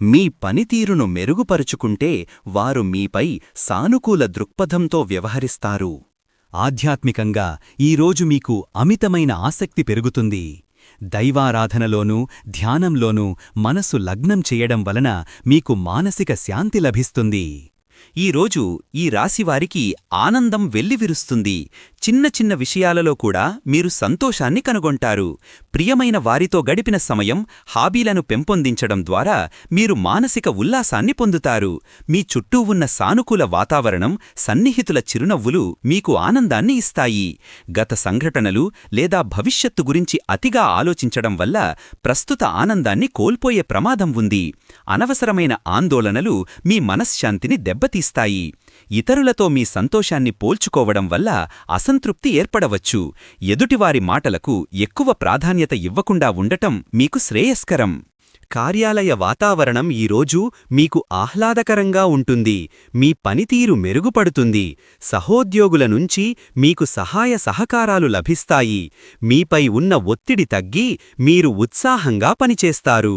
మీ పనితీరును మెరుగుపరుచుకుంటే వారు మీపై సానుకూల దృక్పథంతో వ్యవహరిస్తారు. ఆధ్యాత్మికంగా ఈరోజు మీకు అమితమైన ఆసక్తి పెరుగుతుంది. దైవారాధనలోనూ ధ్యానంలోనూ మనసు లగ్నం చేయడం వలన మీకు మానసిక శాంతి లభిస్తుంది. ఈరోజు ఈ రాశివారికి ఆనందం వెల్లివిరుస్తుంది. చిన్న చిన్న విషయాలలో కూడా మీరు సంతోషాన్ని కనుగొంటారు. ప్రియమైన వారితో గడిపిన సమయం హాబీలను పెంపొందించడం ద్వారా మీరు మానసిక ఉల్లాసాన్ని పొందుతారు. మీ చుట్టూ ఉన్న సానుకూల వాతావరణం సన్నిహితుల చిరునవ్వులు మీకు ఆనందాన్ని ఇస్తాయి. గత సంఘటనలు లేదా భవిష్యత్తు గురించి అతిగా ఆలోచించడం వల్ల ప్రస్తుత ఆనందాన్ని కోల్పోయే ప్రమాదం ఉంది. అనవసరమైన ఆందోళనలు మీ మనశ్శాంతిని దెబ్బతీస్తాయి. ఇతరులతో మీ సంతోషాన్ని పోల్చుకోవడం వల్ల అసంతృప్తి ఏర్పడవచ్చు. ఎదుటివారి మాటలకు ఎక్కువ ప్రాధాన్యత ఇవ్వకుండా ఉండటం మీకు శ్రేయస్కరం. కార్యాలయ వాతావరణం ఈరోజు మీకు ఆహ్లాదకరంగా ఉంటుంది. మీ పనితీరు మెరుగుపడుతుంది. సహోద్యోగుల నుంచి మీకు సహాయ సహకారాలు లభిస్తాయి. మీపై ఉన్న ఒత్తిడి తగ్గి మీరు ఉత్సాహంగా పనిచేస్తారు.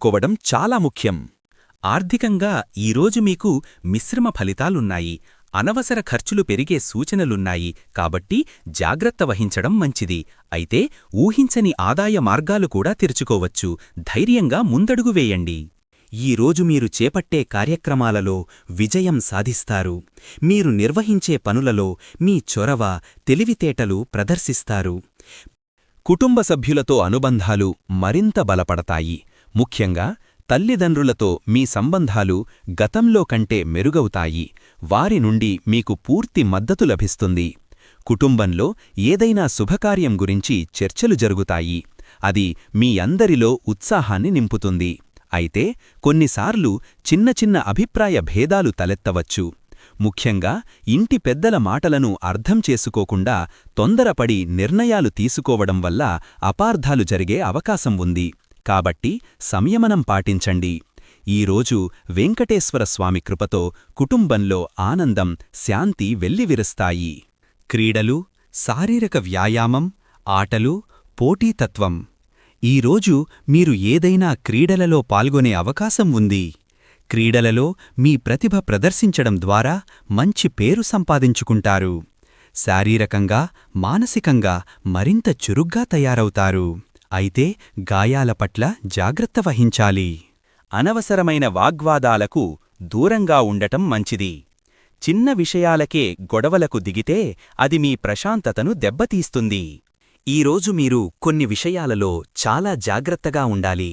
తీసుకోవడం చాలా ముఖ్యం. ఆర్థికంగా ఈరోజు మీకు మిశ్రమ ఫలితాలున్నాయి. అనవసర ఖర్చులు పెరిగే సూచనలున్నాయి. కాబట్టి జాగ్రత్త వహించడం మంచిది. అయితే ఊహించని ఆదాయ మార్గాలు కూడా తెరుచుకోవచ్చు. ధైర్యంగా ముందడుగు వేయండి. ఈరోజు మీరు చేపట్టే కార్యక్రమాలలో విజయం సాధిస్తారు. మీరు నిర్వహించే పనులలో మీ చొరవ తెలివితేటలు ప్రదర్శిస్తారు. కుటుంబ సభ్యులతో అనుబంధాలు మరింత బలపడతాయి. ముఖ్యంగా తల్లిదండ్రులతో మీ సంబంధాలు గతంలో కంటే మెరుగవుతాయి. వారి నుండి మీకు పూర్తి మద్దతు లభిస్తుంది. కుటుంబంలో ఏదైనా శుభకార్యం గురించి చర్చలు జరుగుతాయి. అది మీ అందరిలో ఉత్సాహాన్ని నింపుతుంది. అయితే కొన్నిసార్లు చిన్న చిన్న అభిప్రాయ భేదాలు తలెత్తవచ్చు. ముఖ్యంగా ఇంటి పెద్దల మాటలను అర్థం చేసుకోకుండా తొందరపడి నిర్ణయాలు తీసుకోవడం వల్ల అపార్థాలు జరిగే అవకాశం ఉంది. కాబట్టి సంయమనం పాటించండి. ఈరోజు వెంకటేశ్వర స్వామి కృపతో కుటుంబంలో ఆనందం శాంతి వెల్లివిరుస్తాయి. క్రీడలు శారీరక వ్యాయామం ఆటలు పోటీతత్వం. ఈరోజు మీరు ఏదైనా క్రీడలలో పాల్గొనే అవకాశం ఉంది. క్రీడలలో మీ ప్రతిభ ప్రదర్శించడం ద్వారా మంచి పేరు సంపాదించుకుంటారు. శారీరకంగా మానసికంగా మరింత చురుగ్గా తయారవుతారు. అయితే గాయాల పట్ల జాగ్రత్త వహించాలి. అనవసరమైన వాగ్వాదాలకు దూరంగా ఉండటం మంచిది. చిన్న విషయాలకే గొడవలకు దిగితే అది మీ ప్రశాంతతను దెబ్బతీస్తుంది. ఈరోజు మీరు కొన్ని విషయాలలో చాలా జాగ్రత్తగా ఉండాలి.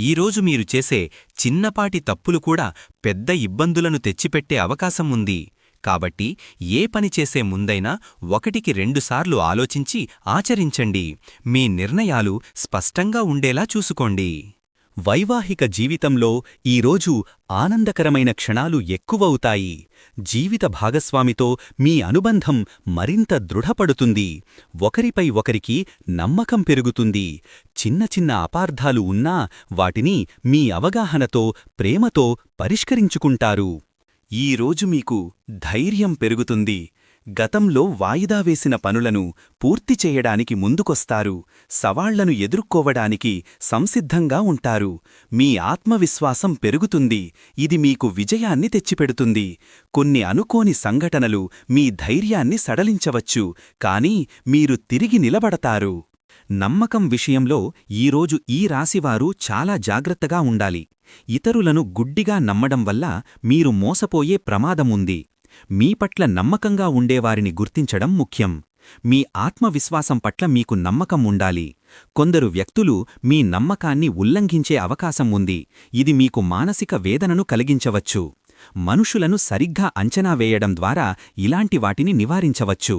ఈరోజు మీరు చేసే చిన్నపాటి తప్పులు కూడా పెద్ద ఇబ్బందులను తెచ్చిపెట్టే అవకాశం ఉంది. కాబట్టి ఏ పని చేసే ముందైనా ఒకటికి రెండుసార్లు ఆలోచించి ఆచరించండి. మీ నిర్ణయాలు స్పష్టంగా ఉండేలా చూసుకోండి. వైవాహిక జీవితంలో ఈరోజు ఆనందకరమైన క్షణాలు ఎక్కువవుతాయి. జీవిత భాగస్వామితో మీ అనుబంధం మరింత దృఢపడుతుంది. ఒకరిపై ఒకరికి నమ్మకం పెరుగుతుంది. చిన్న చిన్న అపార్థాలు ఉన్నా వాటిని మీ అవగాహనతో ప్రేమతో పరిష్కరించుకుంటారు. ఈరోజు మీకు ధైర్యం పెరుగుతుంది. గతంలో వాయిదా వేసిన పనులను పూర్తి చేయడానికి ముందుకొస్తారు సవాళ్ళను ఎదుర్కోవడానికి సంసిద్ధంగా ఉంటారు. మీ ఆత్మవిశ్వాసం పెరుగుతుంది ఇది మీకు విజయాన్ని తెచ్చిపెడుతుంది. కొన్ని అనుకోని సంఘటనలు మీ ధైర్యాన్ని సడలించవచ్చు కాని మీరు తిరిగి నిలబడతారు. నమ్మకం విషయంలో ఈరోజు ఈ రాశివారు చాలా జాగ్రత్తగా ఉండాలి. ఇతరులను గుడ్డిగా నమ్మడం వల్ల మీరు మోసపోయే ప్రమాదముంది. మీ పట్ల నమ్మకంగా ఉండేవారిని గుర్తించడం ముఖ్యం. మీ ఆత్మవిశ్వాసం పట్ల మీకు నమ్మకం ఉండాలి. కొందరు వ్యక్తులు మీ నమ్మకాన్ని ఉల్లంఘించే అవకాశం ఉంది. ఇది మీకు మానసిక వేదనను కలిగించవచ్చు. మనుషులను సరిగ్గా అంచనా వేయడం ద్వారా ఇలాంటి వాటిని నివారించవచ్చు.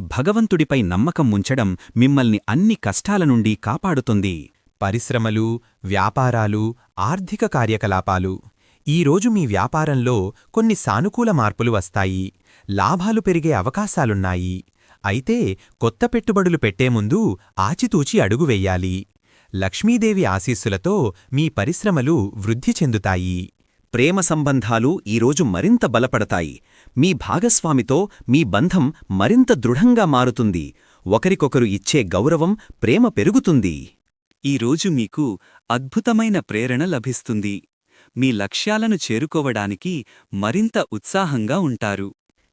భగవంతుడిపై నమ్మకం ఉంచడం మిమ్మల్ని అన్ని కష్టాల నుండి కాపాడుతుంది. పరిశ్రమలు వ్యాపారాలు ఆర్థిక కార్యకలాపాలు. ఈరోజు మీ వ్యాపారంలో కొన్ని సానుకూల మార్పులు వస్తాయి. లాభాలు పెరిగే అవకాశాలున్నాయి. అయితే కొత్త పెట్టుబడులు పెట్టే ముందు ఆచితూచి అడుగు వెయ్యాలి లక్ష్మీదేవి ఆశీస్సులతో మీ పరిశ్రమలు వృద్ధి చెందుతాయి. ప్రేమ సంబంధాలు ఈరోజు మరింత బలపడతాయి. మీ భాగస్వామితో మీ బంధం మరింత దృఢంగా మారుతుంది. ఒకరికొకరు ఇచ్చే గౌరవం ప్రేమ పెరుగుతుంది. ఈరోజు మీకు అద్భుతమైన ప్రేరణ లభిస్తుంది. మీ లక్ష్యాలను చేరుకోవడానికి మరింత ఉత్సాహంగా ఉంటారు.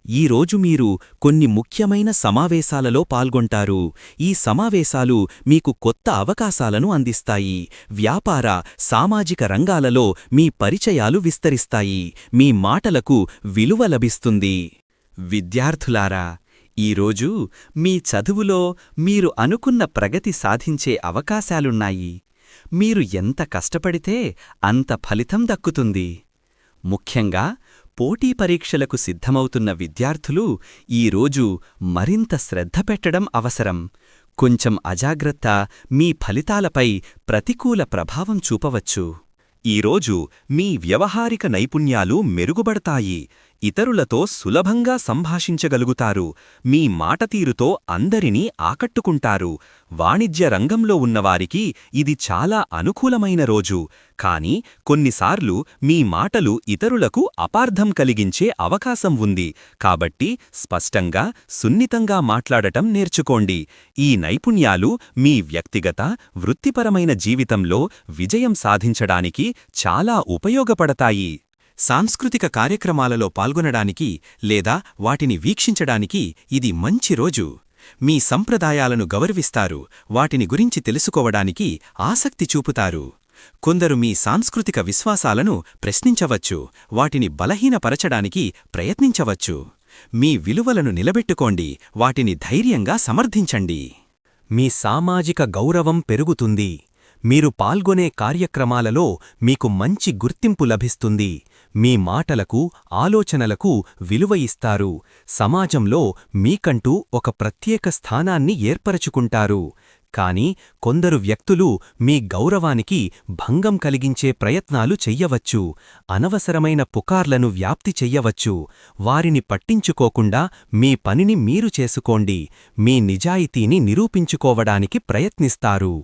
ఈరోజు మీరు కొన్ని ముఖ్యమైన సమావేశాలలో పాల్గొంటారు. ఈ సమావేశాలు మీకు కొత్త అవకాశాలను అందిస్తాయి. వ్యాపార సామాజిక రంగాలలో మీ పరిచయాలు విస్తరిస్తాయి. మీ మాటలకు విలువ లభిస్తుంది. విద్యార్థులారా ఈరోజు మీ చదువులో మీరు అనుకున్న ప్రగతి సాధించే అవకాశాలున్నాయి. మీరు ఎంత కష్టపడితే అంత ఫలితం దక్కుతుంది. ముఖ్యంగా పోటీ పరీక్షలకు సిద్ధమవుతున్న విద్యార్థులు ఈరోజు మరింత శ్రద్ధ పెట్టడం అవసరం. కొంచెం అజాగ్రత్త మీ ఫలితాలపై ప్రతికూల ప్రభావం చూపవచ్చు. ఈరోజు మీ వ్యవహారిక నైపుణ్యాలు మెరుగుబడతాయి ఇతరులతో సులభంగా సంభాషించగలుగుతారు. మీ మాటతీరుతో అందరినీ ఆకట్టుకుంటారు. వాణిజ్య రంగంలో ఉన్నవారికి ఇది చాలా అనుకూలమైన రోజు. కాని కొన్నిసార్లు మీ మాటలు ఇతరులకు అపార్థం కలిగించే అవకాశం ఉంది. కాబట్టి స్పష్టంగా సున్నితంగా మాట్లాడటం నేర్చుకోండి. ఈ నైపుణ్యాలు మీ వ్యక్తిగత వృత్తిపరమైన జీవితంలో విజయం సాధించడానికి చాలా ఉపయోగపడతాయి. సాంస్కృతిక కార్యక్రమాలలో పాల్గొనడానికి లేదా వాటిని వీక్షించడానికి ఇది మంచి రోజు. మీ సంప్రదాయాలను గౌరవిస్తారు వాటిని గురించి తెలుసుకోవడానికి ఆసక్తి చూపుతారు. కొందరు మీ సాంస్కృతిక విశ్వాసాలను ప్రశ్నించవచ్చు వాటిని బలహీనపరచడానికి ప్రయత్నించవచ్చు. మీ విలువలను నిలబెట్టుకోండి వాటిని ధైర్యంగా సమర్థించండి. మీ సామాజిక గౌరవం పెరుగుతుంది. మీరు పాల్గొనే కార్యక్రమాలలో మీకు మంచి గుర్తింపు లభిస్తుంది. మీ మాటలకు ఆలోచనలకు విలువ ఇస్తారు. సమాజంలో మీకంటూ ఒక ప్రత్యేక స్థానాన్ని ఏర్పరచుకుంటారు. కాని కొందరు వ్యక్తులు మీ గౌరవానికి భంగం కలిగించే ప్రయత్నాలు చెయ్యవచ్చు. అనవసరమైన పుకార్లను వ్యాప్తి చెయ్యవచ్చు. వారిని పట్టించుకోకుండా మీ పనిని మీరు చేసుకోండి. మీ నిజాయితీని నిరూపించుకోవడానికి ప్రయత్నిస్తారు.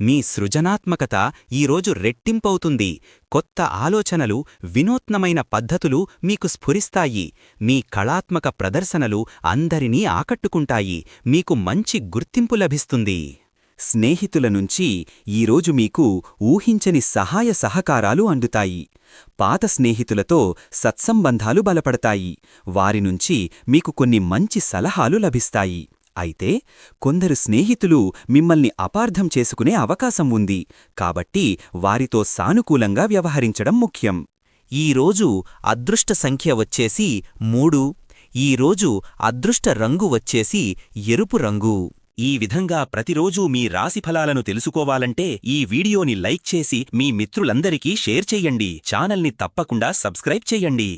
మీ సృజనాత్మకత ఈరోజు రెట్టింపవుతుంది. కొత్త ఆలోచనలు వినూత్నమైన పద్ధతులు మీకు స్ఫురిస్తాయి. మీ కళాత్మక ప్రదర్శనలు అందరినీ ఆకట్టుకుంటాయి. మీకు మంచి గుర్తింపు లభిస్తుంది. స్నేహితుల నుంచి ఈరోజు మీకు ఊహించని సహాయ సహకారాలు అందుతాయి. పాత స్నేహితులతో సత్సంబంధాలు బలపడతాయి. వారినుంచి మీకు కొన్ని మంచి సలహాలు లభిస్తాయి. అయితే కొందరు స్నేహితులు మిమ్మల్ని అపార్థం చేసుకునే అవకాశం ఉంది. కాబట్టి వారితో సానుకూలంగా వ్యవహరించడం ముఖ్యం. ఈరోజు అదృష్ట సంఖ్య వచ్చేసి మూడు. ఈరోజు అదృష్ట రంగు వచ్చేసి ఎరుపు రంగు. ఈ విధంగా ప్రతిరోజూ మీ రాశిఫలాలను తెలుసుకోవాలంటే ఈ వీడియోని లైక్ చేసి మీ మిత్రులందరికీ షేర్ చెయ్యండి ఛానల్ని తప్పకుండా సబ్స్క్రైబ్ చెయ్యండి